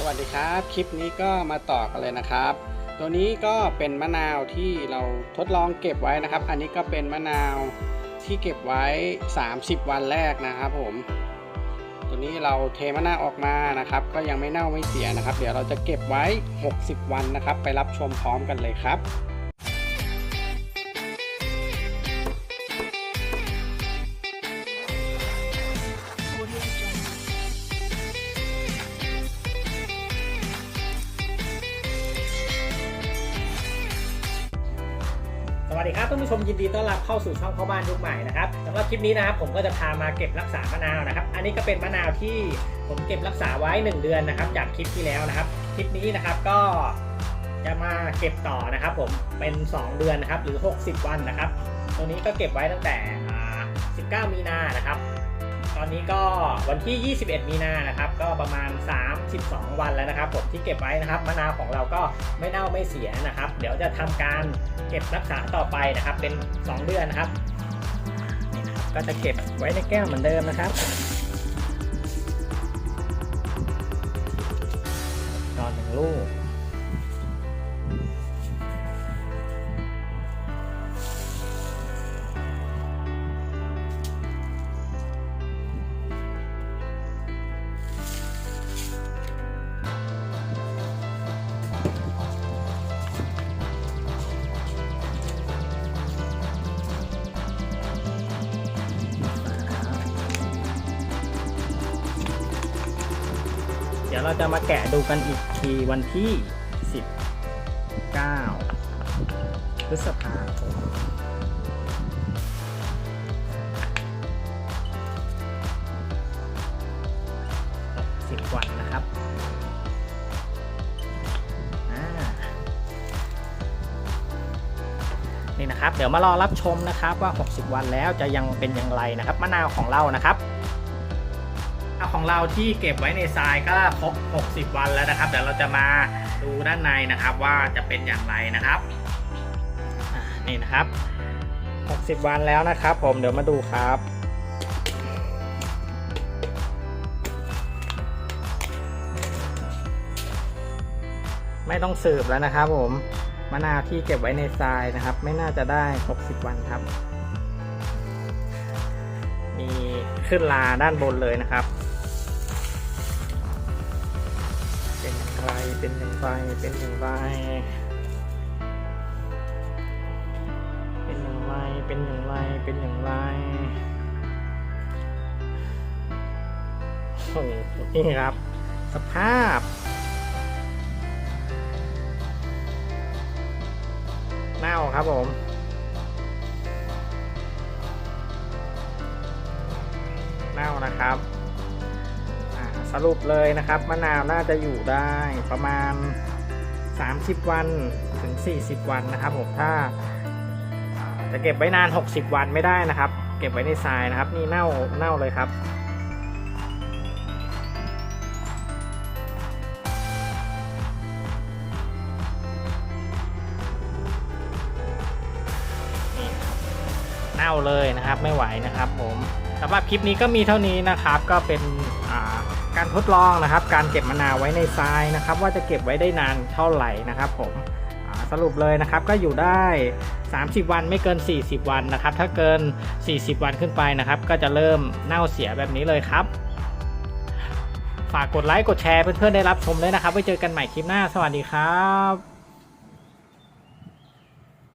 สวัสดีครับ คลิปนี้ก็มาต่อกันเลยนะครับ ตัวนี้ก็เป็นมะนาวที่เราทดลองเก็บไว้นะครับ อันนี้ก็เป็นมะนาวที่เก็บไว้ 30 วันแรกนะครับผม ตัวนี้เราเทมะนาวออกมานะครับ ก็ยังไม่เน่าไม่เสียนะครับ เดี๋ยวเราจะเก็บไว้ 60 วันนะครับ ไปรับชมพร้อมกันเลยครับ วัสดีครับท่านผู้ชมยินดีต้อนรับเข้าสู่ช่องพ่อบ้านยุคใหม่นะครับสำหรับคลิปนี้นะครับผมก็จะพามาเก็บรักษามะนาวนะครับ อันนี้ก็เป็นมะนาวที่ผมเก็บรักษาไว้ 1 เดือนนะครับ จากคลิปที่แล้วนะครับ คลิปนี้นะครับก็จะมาเก็บต่อนะครับ ผมเป็น 2 เดือนนะครับหรือ 60 วันนะครับ ตัวนี้ก็เก็บไว้ตั้งแต่ 19 มีนานะครับ ตอนนี้ก็วันที่ 21 มีนานะครับ ก็ประมาณ 32 วันแล้วนะครับผมที่เก็บไว้นะครับมะนาวของเราก็ไม่เน่าไม่เสียนะครับ เดี๋ยวจะทำการเก็บรักษาต่อไปนะครับ เป็น 2 เดือนนะครับนี่นะครับก็จะเก็บไว้ในแก้วเหมือนเดิมนะครับนอนหนึ่งลูก ดี๋ยวเราจะมาแกะดูกันอีกทีวันที่ 19 พฤษภาคมสิบวันนะครับนี่นะครับ เดี๋ยวมารอรับชมนะครับว่า 60 วันแล้วจะยังเป็นอย่างไรนะครับ มะนาวของเรานะครับ ของเราที่เก็บไว้ในทรายก็ครบ 60 วันแล้วนะครับ เดี๋ยวเราจะมาดูด้านในนะครับว่าจะเป็นอย่างไรนะครับนี่นะครับ 60 วันแล้วนะครับ ผมเดี๋ยวมาดูครับไม่ต้องสืบแล้วนะครับ ผมมะนาวที่เก็บไว้ในทรายนะครับ ไม่น่าจะได้ 60 วันครับ มีขึ้นลาด้านบนเลยนะครับ เป็นอย่างไรเป็นอย่างไรเป็นอย่างไรเป็นอย่างไรเป็นอย่างไรโอ้นี่ครับ สภาพ เน่าครับผมเน่านะครับ สรุปเลยนะครับมะนาวน่าจะอยู่ได้ประมาณ 30 วันถึง 40 วันนะครับผมถ้า จะเก็บไว้นาน 60 วันไม่ได้นะครับ เก็บไว้ในทรายนะครับ นี่เน่าเน่าเลยครับเน่าเลยนะครับไม่ไหวนะครับผมสำหรับคลิปนี้ก็มีเท่านี้นะครับก็เป็นอ่า การทดลองนะครับ การเก็บมะนาวไว้ในทรายนะครับ ว่าจะเก็บไว้ได้นานเท่าไหร่นะครับผมสรุปเลยนะครับก็อยู่ได้ 30 วันไม่เกิน 40 วันนะครับ ถ้าเกิน 40 วันขึ้นไปนะครับ ก็จะเริ่มเน่าเสียแบบนี้เลยครับ ฝากกดไลค์กดแชร์เพื่อนๆได้รับชมด้วยนะครับไว้เจอกันใหม่คลิปหน้าสวัสดีครับ